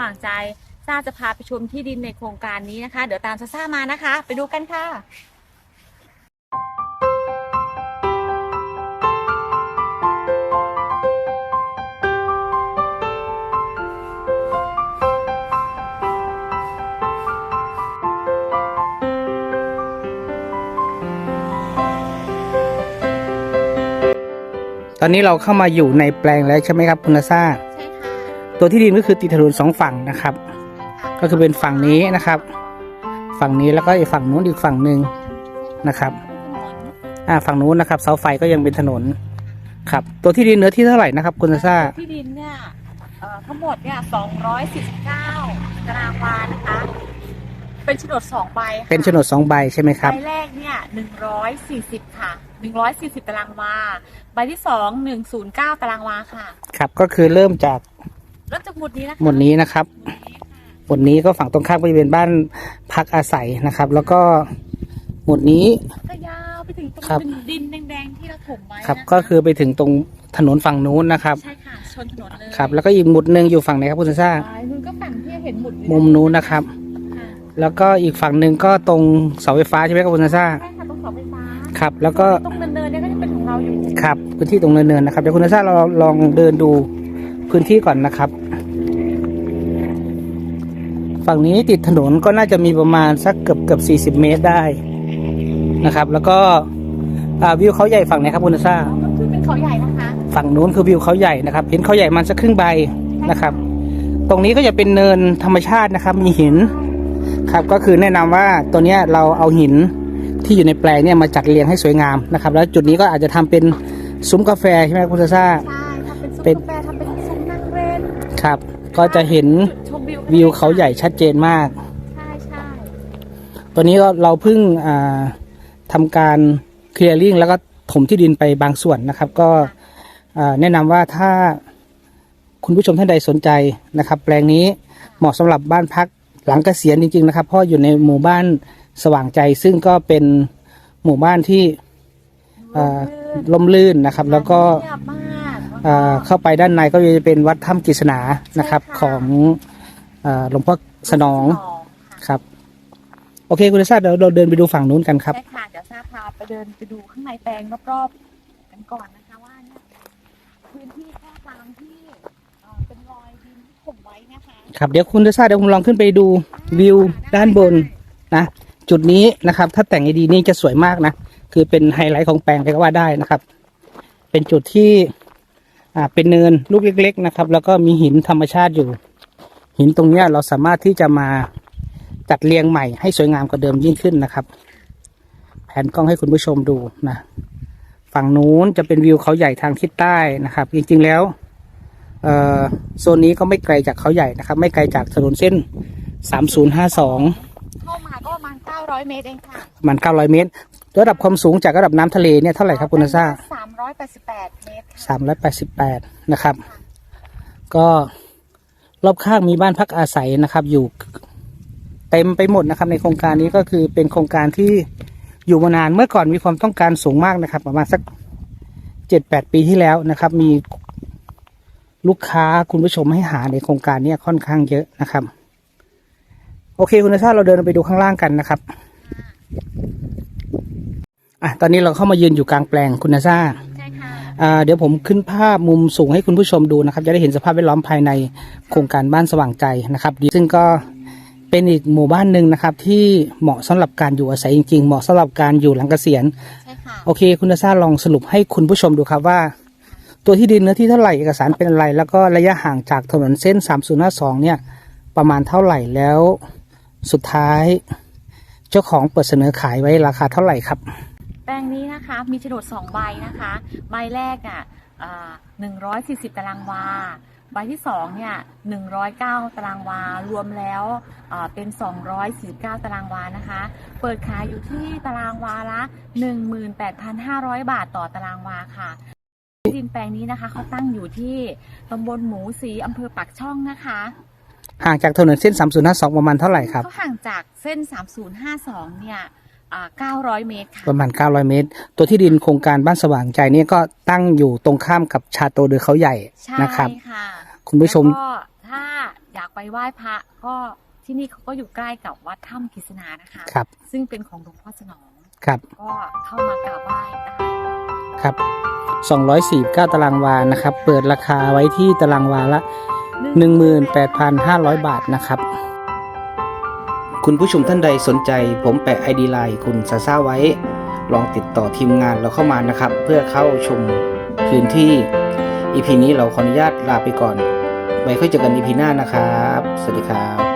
ว่างใจซาจะพาไปชมที่ดินในโครงการนี้นะคะ เดี๋ยวตามซาซ่ามานะคะ ไปดูกันค่ะตอนนี้เราเข้ามาอยู่ในแปลงแล้วใช่ไหมครับคุณซา ตัวที่ดินก็คือติดถนนสองฝั่งนะครับ ก็คือเป็นฝั่งนี้นะครับ ฝั่งนี้แล้วก็อีกฝั่งนู้นอีกฝั่งหนึ่งนะครับอ่าฝั่งนู้นนะครับ เสาไฟก็ยังเป็นถนนครับ ตัวที่ดินเนื้อที่เท่าไหร่นะครับ คุณนาซาที่ดินเนี่ยเอ่อทั้งหมดเนี่ย249ตารางวานะคะ เป็นโฉนดสองใบค่ะเป็นโฉนดสองใบใช่ไหมครับ ใบแรกเนี่ย140ค่ะ140ตารางวา ใบที่สอง109ตารางวาค่ะ ครับ ก็คือเริ่มจาก เริ่มจากหมุดนี้นะคะหมดนี้นะครับหมดนี้ก็ฝั่งตรงข้ามก็จะเป็นบ้านพักอาศัยนะครับ แล้วก็หมดนี้ ก็ยาวไปถึงตรงครับ ดินแดงๆที่เราถมไว้ครับนะะก็คือไปถึงตรงถนนฝั่งนู้นนะครับ ใช่ค่ะชนถนนเลยครับ แล้วก็อีกหมุดหนึ่งอยู่ฝั่งไหนครับคุณนาซาซ้ายนู้นก็ฝั่งที่เห็นหมุดมุมนู้นนะครับ ค่ะแล้วก็อีกฝั่งหนึ่งก็ตรงเสาไฟฟ้าใช่ไหมครับคุณนาซาใช่ค่ะตรงเสาไฟฟ้าครับ แล้วก็ตรงเนินๆเนี่ยก็จะเป็นของเราอยู่ ครับพื้นที่ตรงเนินๆนะครับเดี๋ยวคุณนาซาเราลองเดินดู พื้นที่ก่อนนะครับ ฝั่งนี้ติดถนนก็น่าจะมีประมาณสักเกือบเกือบสี่สิบเมตรได้นะครับ แล้วก็วิวเขาใหญ่ฝั่งไหนครับคุณนาซาคือเป็นเขาใหญ่นะคะ ฝั่งนู้นคือวิวเขาใหญ่นะครับ เห็นเขาใหญ่มันสักครึ่งใบนะครับ ตรงนี้ก็จะเป็นเนินธรรมชาตินะครับ มีหินครับ ก็คือแนะนำว่าตัวเนี้ยเราเอาหินที่อยู่ในแปลงเนี่ยมาจัดเรียงให้สวยงามนะครับ แล้วจุดนี้ก็อาจจะทำเป็นซุ้มกาแฟใช่ไหมคุณซาซ่าใช่ทำเป็นซุ้มกาแฟทำเป็นซุ้มนั่งเล่น ครับ ก็จะเห็นจุดชมวิววิวเขาใหญ่ชัดเจนมาก ใช่ใช่ตัวนี้ก็เราเพิ่งอ่าทำการเคลียร์ลิงแล้วก็ถมที่ดินไปบางส่วนนะครับ ก็อ่าแนะนำว่าถ้าคุณผู้ชมท่านใดสนใจนะครับ แปลงนี้เหมาะสำหรับบ้านพักหลังเกษียณจริง ๆ นะครับ เพราะอยู่ในหมู่บ้านสว่างใจ ซึ่งก็เป็นหมู่บ้านที่อ่าล่มลื่นนะครับ แล้วก็เงียบมาก อ่าเข้าไปด้านในก็จะเป็นวัดถ้ำกิษณานะครับ ของอ่าหลวงพ่อสนองค่ะครับ โอเค คุณลิซ่าเดี๋ยวเราเดินไปดูฝั่งนู้นกันครับ ใช่ค่ะเดี๋ยวซาพาไปเดินไปดูข้างในแปลงรอบๆกันก่อนนะคะว่าเนี่ยพื้นที่แค่ตามที่เอ่อเป็นรอยดินที่ถมไว้นะคะครับเดี๋ยวคุณลิซ่าเดี๋ยวผมลองขึ้นไปดูวิวด้านบนนะ จุดนี้นะครับ ถ้าแต่งให้ดีนี่จะสวยมากนะ คือเป็นไฮไลท์ของแปลงเลยก็ว่าได้นะครับ เป็นจุดที่ อ่าเป็นเนินลูกเล็ก ๆ นะครับ แล้วก็มีหินธรรมชาติอยู่ หินตรงเนี้ยเราสามารถที่จะมาจัดเรียงใหม่ให้สวยงามกว่าเดิมยิ่งขึ้นนะครับ แผนกล้องให้คุณผู้ชมดูนะ ฝั่งนู้นจะเป็นวิวเขาใหญ่ทางทิศใต้นะครับ จริงๆแล้วเอ่อโซนนี้ก็ไม่ไกลจากเขาใหญ่นะครับ ไม่ไกลจากถนนเส้น 3052 เข้ามาก็ประมาณ900 เมตรเองค่ะประมาณ900 เมตร ระดับความสูงจากระดับน้ำทะเลเนี่ยเท่าไหร่ครับคุณนาซา388เมตรค่ะ388นะครับ ก็รอบข้างมีบ้านพักอาศัยนะครับ อยู่เต็มไปหมดนะครับ ในโครงการนี้ก็คือเป็นโครงการที่อยู่มานานเมื่อก่อนมีความต้องการสูงมากนะครับ ประมาณสักเจ็ดแปดปีที่แล้วนะครับ มีลูกค้าคุณผู้ชมให้หาในโครงการเนี้ค่อนข้างเยอะนะครับ โอเคคุณนาซาเราเดินไปดูข้างล่างกันนะครับ อะตอนนี้เราเข้ามายืนอยู่กลางแปลงคุณนาซาใช่ค่ะอ่าเดี๋ยวผมขึ้นภาพมุมสูงให้คุณผู้ชมดูนะครับ จะได้เห็นสภาพแวดล้อมภายในโครงการบ้านสว่างใจนะครับ ซึ่งก็เป็นอีกหมู่บ้านหนึ่งนะครับ ที่เหมาะสำหรับการอยู่อาศัยจริงๆ เหมาะสำหรับการอยู่หลังเกษียณใช่ค่ะโอเค คุณนาซาลองสรุปให้คุณผู้ชมดูครับว่า ตัวที่ดินเนื้อที่เท่าไหร่เอกสารเป็นอะไร แล้วก็ระยะห่างจากถนนเส้น 3052 เนี่ย ประมาณเท่าไหร่แล้ว สุดท้าย เจ้าของเปิดเสนอขายไว้ราคาเท่าไหร่ครับแป ลงนี้นะคะมีโฉนด2ใบนะคะ ใบแรกอะอ่า140ตารางวา ใบที่2เนี่ย109ตารางวา รวมแล้วอ่าเป็น249ตารางวานะคะ เปิดขายอยู่ที่ตารางวาละ18,500บาทต่อตารางวาค่ะที่ดินแปลงนี้นะคะเขาตั้งอยู่ที่ตำบลหมูสีอำเภอปักช่องนะคะห่างจากถนนเส้น 3052 ประมาณเท่าไหร่ครับเขาห่างจากเส้น 3052 เนี่ยอ่า 900 เมตรค่ะประมาณ 900 เมตร ตัวที่ดินโครงการบ้านสว่างใจเนี่ยก็ตั้งอยู่ตรงข้ามกับชาโตเดือเขาใหญ่ใช่นะครับค่ะคุณผู้ชม แล้วก็ถ้าอยากไปไหว้พระก็ที่นี่เขาก็อยู่ใกล้กับวัดถ้ำกิษณานะคะ ครับ ซึ่งเป็นของหลวงพ่อสนอง ครับ ก็เข้ามากราบไหว้ได้ค่ะครับ 249 ตารางวา นะครับ เปิดราคาไว้ที่ตารางวาละ 18,500 บาทนะครับ คุณผู้ชมท่านใดสนใจ ผมแปะ ID ไลน์คุณซาซ่าไว้ ลองติดต่อทีมงานเราเข้ามานะครับ เพื่อเข้าชมพื้นที่ EP นี้เราขออนุญาตลาไปก่อนไว้ค่อยเจอกัน EP หน้านะครับ สวัสดีครับ